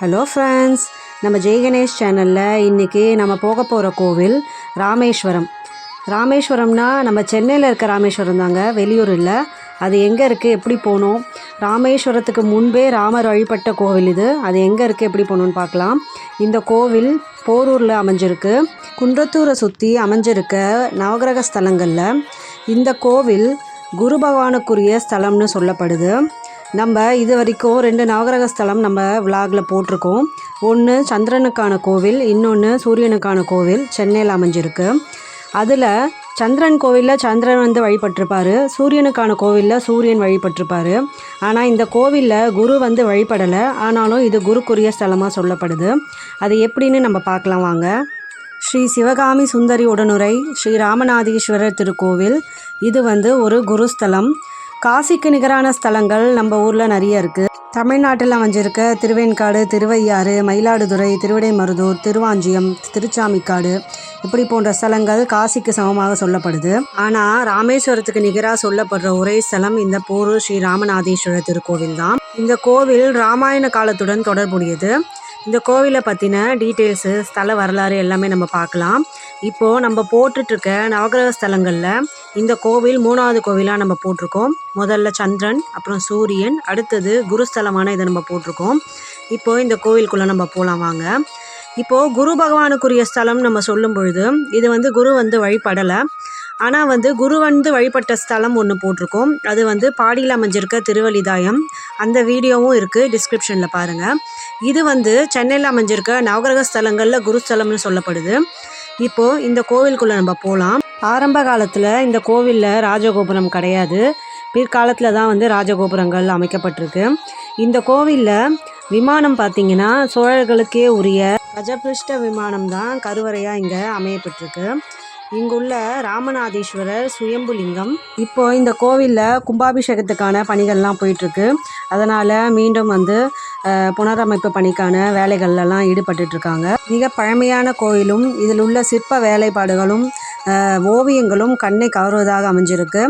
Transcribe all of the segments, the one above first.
Hello friends நம்ம ஜெய் கணேஷ் சேனலில் இன்றைக்கி நம்ம போக போகிற கோவில் ராமேஸ்வரம். ராமேஸ்வரம்னா நம்ம சென்னையில் இருக்க ராமேஸ்வரம் தாங்க வெளியூர் இல்லை. அது எங்கே இருக்குது எப்படி போகணும் ராமேஸ்வரத்துக்கு முன்பே ராமர் வழிபட்ட கோவில் இது. அது எங்கே இருக்குது எப்படி போகணுன்னு பார்க்கலாம். இந்த கோவில் போரூரில் அமைஞ்சிருக்கு. குன்றத்தூரை சுற்றி அமைஞ்சிருக்க நவகிரக ஸ்தலங்களில். இந்த கோவில் குரு பகவானுக்குரிய ஸ்தலம்னு சொல்லப்படுது. நம்ம இது வரைக்கும் ரெண்டு நவகிரக ஸ்தலம் நம்ம விலாகில் போட்டிருக்கோம். ஒன்று சந்திரனுக்கான கோவில் இன்னொன்று சூரியனுக்கான கோவில் சென்னையில் அமைஞ்சிருக்கு. அதில் சந்திரன் கோவிலில் சந்திரன் வந்து வழிபட்டிருப்பார் சூரியனுக்கான கோவிலில் சூரியன் வழிபட்டிருப்பார். ஆனால் இந்த கோவிலில் குரு வந்து வழிபடலை ஆனாலும் இது குருக்குரிய ஸ்தலமாக சொல்லப்படுது. அது எப்படின்னு நம்ம பார்க்கலாம் வாங்க. ஸ்ரீ சிவகாமி சுந்தரி உடனுரை ஸ்ரீ ராமநாதீஸ்வரர் திருக்கோவில். இது வந்து ஒரு குருஸ்தலம் காசிக்கு நிகரான ஸ்தலங்கள் நம்ம ஊரில் நிறைய இருக்குது தமிழ்நாட்டில் அமைஞ்சிருக்க திருவேன்காடு திருவையாறு மயிலாடுதுறை திருவிடைமருதூர் திருவாஞ்சியம் திருச்சாமிக்காடு இப்படி போன்ற ஸ்தலங்கள் காசிக்கு சமமாக சொல்லப்படுது. ஆனால் ராமேஸ்வரத்துக்கு நிகராக சொல்லப்படுற ஒரே ஸ்தலம் இந்த போரூர் ஸ்ரீ ராமநாதீஸ்வரர் திருக்கோவில் தான். இந்த கோவில் ராமாயண காலத்துடன் தொடர்புடையது. இந்த கோவிலை பற்றின டீட்டெயில்ஸு ஸ்தல வரலாறு எல்லாமே நம்ம பார்க்கலாம். இப்போது நம்ம போட்டுட்ருக்க நவகிரக ஸ்தலங்களில் இந்த கோவில் மூணாவது கோவிலாக நம்ம போட்டிருக்கோம். முதல்ல சந்திரன் அப்புறம் சூரியன் அடுத்தது குருஸ்தலமான இதை நம்ம போட்டிருக்கோம். இப்போது இந்த கோவிலுக்குள்ளே நம்ம போகலாம் வாங்க. இப்போது குரு பகவானுக்குரிய ஸ்தலம் நம்ம சொல்லும் பொழுது இது வந்து குரு வந்து வழிபடலை. ஆனால் வந்து குரு வந்து வழிபட்ட ஸ்தலம் ஒன்று போட்டிருக்கோம். அது வந்து பாடியில் அமைஞ்சிருக்க திருவலிதாயம் அந்த வீடியோவும் இருக்குது டிஸ்கிரிப்ஷனில் பாருங்கள் இது வந்து சென்னையில் அமைஞ்சிருக்க நவகிரக ஸ்தலங்களில் குருஸ்தலம்னு சொல்லப்படுது. இப்போது இந்த கோவிலுக்குள்ளே நம்ம போகலாம் ஆரம்ப காலத்தில் இந்த கோவிலில் ராஜகோபுரம் கிடையாது. பிற்காலத்தில் தான் வந்து ராஜகோபுரங்கள் அமைக்கப்பட்டிருக்கு. இந்த கோவிலில் விமானம் பார்த்தீங்கன்னா சோழர்களுக்கே உரிய கஜபிருஷ்ட விமானம் தான் கருவறையாக இங்கே அமையப்பட்டிருக்கு. இங்குள்ள ராமநாதீஸ்வரர் சுயம்புலிங்கம். இப்போ இந்த கோவிலில் கும்பாபிஷேகத்துக்கான பணிகள்லாம் போயிட்டுருக்கு. அதனால் மீண்டும் வந்து புனரமைப்பு பணிக்கான வேலைகள்லாம் ஈடுபட்டுட்ருக்காங்க. மிக பழமையான கோயிலும் இதில் உள்ள சிற்ப வேலைப்பாடுகளும் ஓவியங்களும் கண்ணை கவருவதாக அமைஞ்சிருக்கு.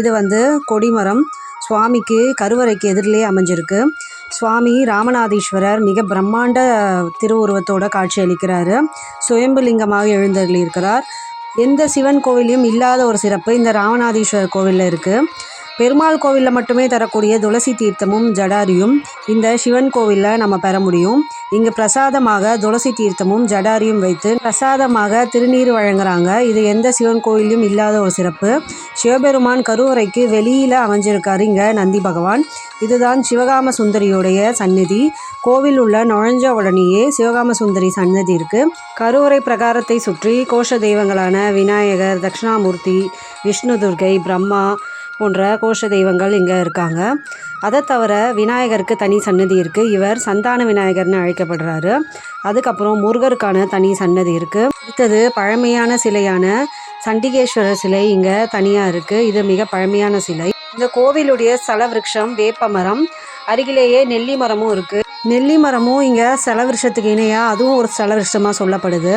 இது வந்து கொடிமரம் சுவாமிக்கு கருவறைக்கு எதிரிலே அமைஞ்சிருக்கு. சுவாமி ராமநாதீஸ்வரர் மிக பிரம்மாண்ட திருவுருவத்தோட காட்சி அளிக்கிறார் சுயம்புலிங்கமாக எழுந்தருளியிருக்கிறார். எந்த சிவன் கோவிலையும் இல்லாத ஒரு சிறப்பு இந்த ராமநாதீஸ்வரர் கோவிலில் இருக்குது பெருமாள் கோவிலில் மட்டுமே தரக்கூடிய துளசி தீர்த்தமும் ஜடாரியும் இந்த சிவன் கோவிலில் நம்ம பெற முடியும். இங்கே பிரசாதமாக துளசி தீர்த்தமும் ஜடாரியும் வைத்து பிரசாதமாக திருநீர் வழங்குறாங்க. இது எந்த சிவன் கோயிலும் இல்லாத ஒரு சிறப்பு. சிவபெருமான் கருவறைக்கு வெளியில் அமைஞ்சிருக்காரு இங்கே நந்தி பகவான். இதுதான் சிவகாம சுந்தரியுடைய சந்நிதி. கோவில் உள்ள நுழைஞ்ச உடனேயே சிவகாம சுந்தரி சன்னதி இருக்குது கருவறை பிரகாரத்தை சுற்றி கோஷ தெய்வங்களான விநாயகர் தட்சிணாமூர்த்தி விஷ்ணு துர்கை பிரம்மா போன்ற கோஷ தெய்வங்கள் இங்கே இருக்காங்க. அதை தவிர விநாயகருக்கு தனி சன்னதி இருக்குது இவர் சந்தான விநாயகர்னு அழைக்கப்படுறாரு. அதுக்கப்புறம் முருகருக்கான தனி சன்னதி இருக்குது அடுத்தது பழமையான சிலையான சண்டிகேஸ்வரர் சிலை இங்கே தனியாக இருக்குது இது மிக பழமையான சிலை. இந்த கோவிலுடைய ஸ்தல விருட்சம் வேப்ப மரம் அருகிலேயே நெல்லி மரமும் இருக்குது நெல்லி மரமும் இங்கே செலவிருஷத்துக்கு இணையாக அதுவும் ஒரு செலவிருஷமாக சொல்லப்படுது.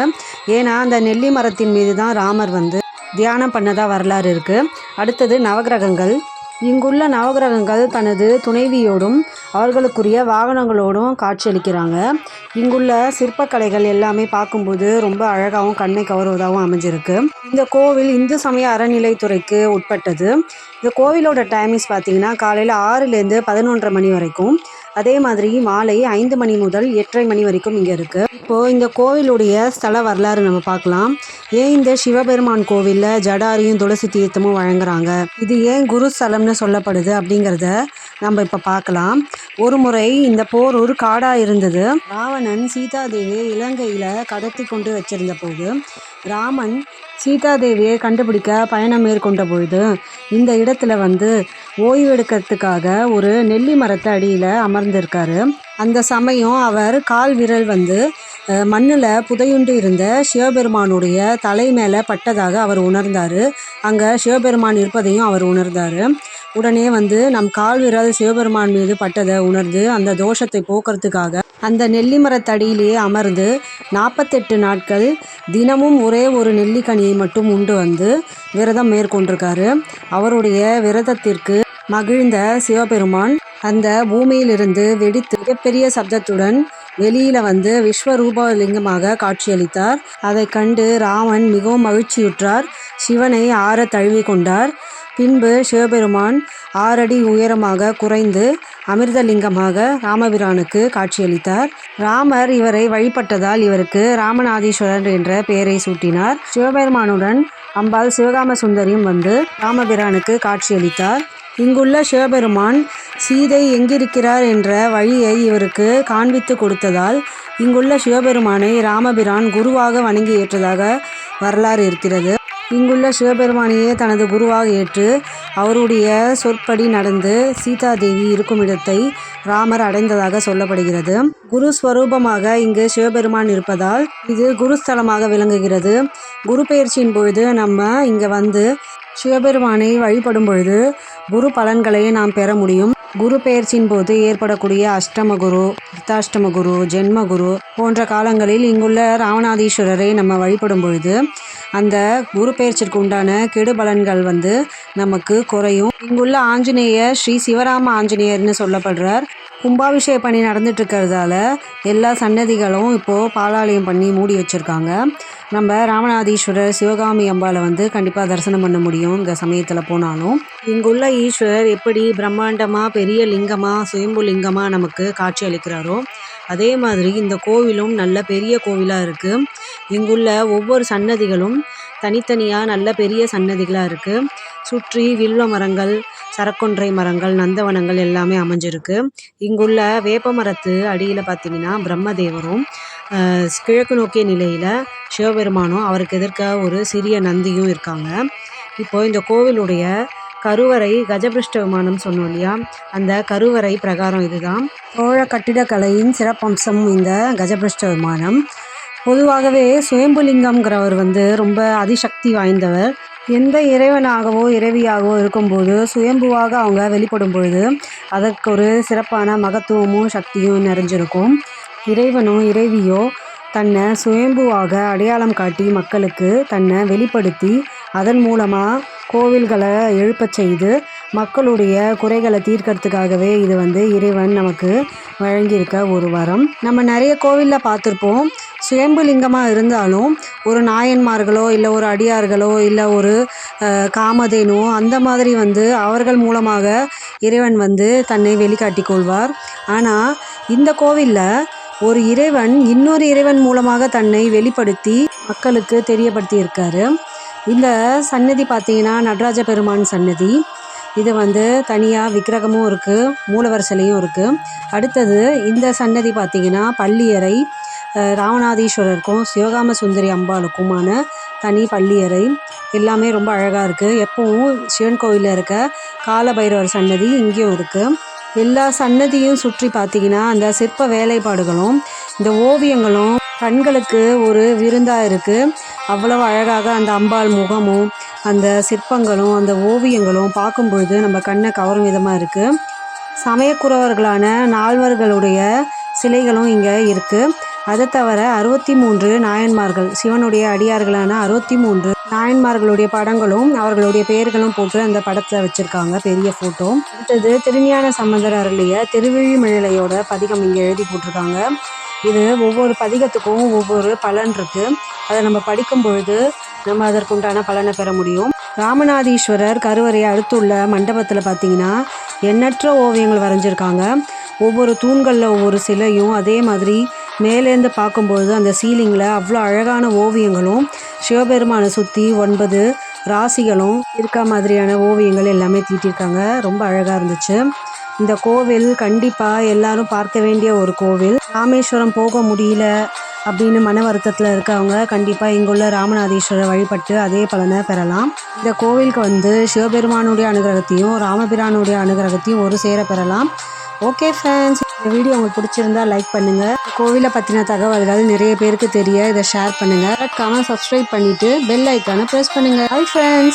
ஏன்னா அந்த நெல்லி மரத்தின் மீது தான் ராமர் வந்து தியானம் பண்ணதாக வரலாறு இருக்குது அடுத்தது நவகிரகங்கள். இங்குள்ள நவகிரகங்கள் தனது துணைவியோடும் அவர்களுக்குரிய வாகனங்களோடும் காட்சியளிக்கிறாங்க. இங்குள்ள சிற்பக்கலைகள் எல்லாமே பார்க்கும்போது ரொம்ப அழகாகவும் கண்ணை கவருவதாகவும் அமைஞ்சிருக்கு. இந்த கோவில் இந்து சமய அறநிலைத்துறைக்கு உட்பட்டது. இந்த கோவிலோட டைமிங்ஸ் பார்த்தீங்கன்னா காலையில் ஆறுலேருந்து பதினொன்றரை மணி வரைக்கும். அதே மாதிரி மாலை ஐந்து மணி முதல் எட்டரை மணி வரைக்கும் இங்கே இருக்குது இப்போது இந்த கோவிலுடைய ஸ்தல வரலாறு நம்ம பார்க்கலாம். ஏன் இந்த சிவபெருமான் கோவிலில் ஜடாரியும் துளசி தீர்த்தமும் வழங்குறாங்க? இது ஏன் குரு ஸ்தலம்னு சொல்லப்படுது அப்படிங்கிறத நம்ம இப்போ பார்க்கலாம். ஒரு முறை இந்த போர் ஒரு காடாக இருந்தது. ராவணன் சீதாதேவி இலங்கையில் கடத்தி கொண்டு வச்சிருந்த போது ராமன் சீதாதேவியை கண்டுபிடிக்க பயணம் மேற்கொண்ட பொழுது இந்த இடத்துல வந்து ஓய்வெடுக்கிறதுக்காக ஒரு நெல்லி மரத்தை அடியில் அமர்ந்திருக்காரு. அந்த சமயம் அவர் கால் விரல் வந்து மண்ணில் புதையுண்டு இருந்த சிவபெருமானுடைய தலை மேலே பட்டதாக அவர் உணர்ந்தார். அங்கே சிவபெருமான் இருப்பதையும் அவர் உணர்ந்தார். உடனே வந்து நம் கால் விரல் சிவபெருமான் மீது பட்டதை உணர்ந்து அந்த தோஷத்தை போக்குறதுக்காக அந்த நெல்லி மரத்தடியிலேயே அமர்ந்து நாற்பத்தெட்டு நாட்கள் தினமும் ஒரே ஒரு நெல்லிக்கனியை மட்டும் உண்டு வந்து விரதம் மேற்கொண்டிருக்காரு. அவருடைய விரதத்திற்கு மகிழ்ந்த சிவபெருமான் அந்த பூமியிலிருந்து வெடித்து மிகப்பெரிய சப்தத்துடன் வெளியில வந்து விஸ்வரூப லிங்கமாக காட்சியளித்தார். அதை கண்டு ராமன் மிகவும் மகிழ்ச்சியுற்றார். சிவனை ஆற தழுவி கொண்டார் பின்பு சிவபெருமான் ஆறடி உயரமாக குறைந்து அமிர்தலிங்கமாக ராமபிரானுக்கு காட்சியளித்தார். ராமர் இவரை வழிபட்டதால் இவருக்கு ராமநாதீஸ்வரர் என்ற பெயரை சூட்டினார். சிவபெருமானுடன் அம்பாள் சிவகாம சுந்தரியும் வந்து ராமபிரானுக்கு காட்சியளித்தார். இங்குள்ள சிவபெருமான் சீதை எங்கிருக்கிறார் என்ற வழியை இவருக்கு காண்பித்து கொடுத்ததால் இங்குள்ள சிவபெருமானை ராமபிரான் குருவாக வணங்கி ஏற்றதாக வரலாறு இருக்கிறது. இங்குள்ள சிவபெருமானையே தனது குருவாக ஏற்று அவருடைய சொற்படி நடந்து சீதாதேவி இருக்கும் இடத்தை ராமர் அடைந்ததாக சொல்லப்படுகிறது. குரு ஸ்வரூபமாக இங்கு சிவபெருமான் இருப்பதால் இது குருஸ்தலமாக விளங்குகிறது. குரு பயிற்சியின் பொழுது நம்ம இங்கே வந்து சிவபெருமானை வழிபடும் பொழுது குரு பலன்களை நாம் பெற முடியும். குரு பெயர்ச்சியின் போது ஏற்படக்கூடிய அஷ்டம குரு அர்த்தாஷ்டம குரு ஜென்ம குரு போன்ற காலங்களில் இங்குள்ள ராமநாதீஸ்வரரை நம்ம வழிபடும் பொழுது அந்த குருபெயர்ச்சிற்கு உண்டான கெடுபலன்கள் வந்து நமக்கு குறையும். இங்குள்ள ஆஞ்சநேயர் ஸ்ரீ சிவராம ஆஞ்சநேயர்னு சொல்லப்படுறார். கும்பாபிஷேக பணி நடந்துட்டு இருக்கிறதால எல்லா சன்னதிகளும் இப்போது பாலாலயம் பண்ணி மூடி வச்சுருக்காங்க. நம்ம ராமநாதீஸ்வரர் சிவகாமி அம்பாவை வந்து கண்டிப்பாக தரிசனம் பண்ண முடியும் இந்த சமயத்தில் போனாலும். இங்குள்ள ஈஸ்வரர் எப்படி பிரம்மாண்டமாக பெரிய லிங்கமாக சுயம்பு லிங்கமாக நமக்கு காட்சி அளிக்கிறாரோ அதே மாதிரி இந்த கோவிலும் நல்ல பெரிய கோவிலாக இருக்குது இங்குள்ள ஒவ்வொரு சன்னதிகளும் தனித்தனியாக நல்ல பெரிய சன்னதிகளாக இருக்குது சுற்றி வில்வ மரங்கள் சரக்கொன்றை மரங்கள் நந்தவனங்கள் எல்லாமே அமைஞ்சிருக்கு. இங்குள்ள வேப்ப மரத்து அடியில் பார்த்தீங்கன்னா பிரம்மதேவரும் கிழக்கு நோக்கிய நிலையில் சிவபெருமானும் அவருக்கு எதிர்க்க ஒரு சிறிய நந்தியும் இருக்காங்க. இப்போது இந்த கோவிலுடைய கருவறை கஜபிருஷ்ட விமானம் சொன்னோம் இல்லையா? அந்த கருவறை பிரகாரம் இதுதான். சோழ கட்டிடக்கலையின் சிறப்பம்சம் இந்த கஜபிருஷ்ட விமானம். பொதுவாகவே சுயம்புலிங்கம்ங்கிறவர் வந்து ரொம்ப அதிசக்தி வாய்ந்தவர். எந்த இறைவனாகவோ இறைவியாகவோ இருக்கும்போது சுயம்புவாக அவங்க வெளிப்படும் பொழுது அதற்கு ஒரு சிறப்பான மகத்துவமும் சக்தியும் நிறைஞ்சிருக்கும். இறைவனோ இறைவியோ தன்னை சுயம்புவாக அடையாளம் காட்டி மக்களுக்கு தன்னை வெளிப்படுத்தி அதன் மூலமாக கோவில்களை எழுப்பச் செய்து மக்களுடைய குறைகளை தீர்க்கறதுக்காகவே இது வந்து இறைவன் நமக்கு வழங்கியிருக்க ஒரு வரம். நம்ம நிறைய கோவிலில் பார்த்துருப்போம். சுயம்பு லிங்கமாக இருந்தாலும் ஒரு நாயன்மார்களோ இல்லை ஒரு அடியார்களோ இல்லை ஒரு அஹ், காமதேனோ அந்த மாதிரி வந்து அவர்கள் மூலமாக இறைவன் வந்து தன்னை வெளிக்காட்டி கொள்வார். ஆனால் இந்த கோவிலில் ஒரு இறைவன் இன்னொரு இறைவன் மூலமாக தன்னை வெளிப்படுத்தி மக்களுக்கு தெரியப்படுத்தி இருக்காரு இந்த சன்னதி பார்த்தீங்கன்னா நடராஜ பெருமான் சன்னதி இது வந்து தனியாக விக்கிரகமும் இருக்குது மூலவர் சிலையும் இருக்குது அடுத்தது இந்த சன்னதி பார்த்தீங்கன்னா பள்ளியறை ராமநாதீஸ்வரருக்கும் சிவகாம சுந்தரி அம்பாளுக்குமான தனி பள்ளியறை எல்லாமே ரொம்ப அழகாக இருக்குது எப்பவும் சிவன் கோவிலில் இருக்க காலபைரவர் சன்னதி இங்கேயும் இருக்குது எல்லா சன்னதியும் சுற்றி பார்த்தீங்கன்னா அந்த சிற்ப வேலைப்பாடுகளும் இந்த ஓவியங்களும் கண்களுக்கு ஒரு விருந்தாக இருக்குது அவ்வளவு அழகாக அந்த அம்பாள் முகமும் அந்த சிற்பங்களும் அந்த ஓவியங்களும் பார்க்கும் பொழுது நம்ம கண்ணை கவரும் விதமாக இருக்குது சமயக்குறவர்களான நால்வர்களுடைய சிலைகளும் இங்கே இருக்குது அதை தவிர அறுபத்தி மூன்று நாயன்மார்கள் சிவனுடைய அடியார்களான அறுபத்தி மூன்று நாயன்மார்களுடைய படங்களும் அவர்களுடைய பெயர்களும் போட்டு அந்த படத்தில் வச்சுருக்காங்க பெரிய ஃபோட்டோ அடுத்தது திருஞான சம்பந்தர் அருளிய திருவிழிமிழலையோட பதிகம் இங்கே எழுதி போட்டிருக்காங்க. இது ஒவ்வொரு பதிகத்துக்கும் ஒவ்வொரு பலன் இருக்குது அதை நம்ம படிக்கும் பொழுது நம்ம அதற்குண்டான பலனை பெற முடியும். ராமநாதீஸ்வரர் கருவறையை அடுத்துள்ள மண்டபத்தில் பார்த்தீங்கன்னா எண்ணற்ற ஓவியங்கள் வரைஞ்சிருக்காங்க. ஒவ்வொரு தூண்களில் ஒவ்வொரு சிலையும் அதே மாதிரி மேலேருந்து பார்க்கும்பொழுது அந்த சீலிங்கில் அவ்வளோ அழகான ஓவியங்களும் சிவபெருமானை சுற்றி ஒன்பது ராசிகளும் இருக்க மாதிரியான ஓவியங்கள் எல்லாமே தீட்டியிருக்காங்க. ரொம்ப அழகாக இருந்துச்சு. இந்த கோவில் கண்டிப்பாக எல்லாரும் பார்க்க வேண்டிய ஒரு கோவில். ராமேஸ்வரம் போக முடியல அப்படின்னு மன வருத்தத்தில் இருக்கவங்க கண்டிப்பாக இங்குள்ள ராமநாதீஸ்வரர் வழிபட்டு அதே பலனை பெறலாம். இந்த கோவிலுக்கு வந்து சிவபெருமானுடைய அனுகிரகத்தையும் ராமபிரானுடைய அனுகிரகத்தையும் ஒரு சேர பெறலாம். ஓகே ஃப்ரெண்ட்ஸ் இந்த வீடியோ உங்களுக்கு பிடிச்சிருந்தா லைக் பண்ணுங்க. கோவிலை பற்றின தகவல்கள் நிறைய பேருக்கு தெரிய இதை ஷேர் பண்ணுங்க. மறக்காமல் சப்ஸ்கிரைப் பண்ணிட்டு பெல் ஐக்கானை ப்ரெஸ் பண்ணுங்க. Hi friends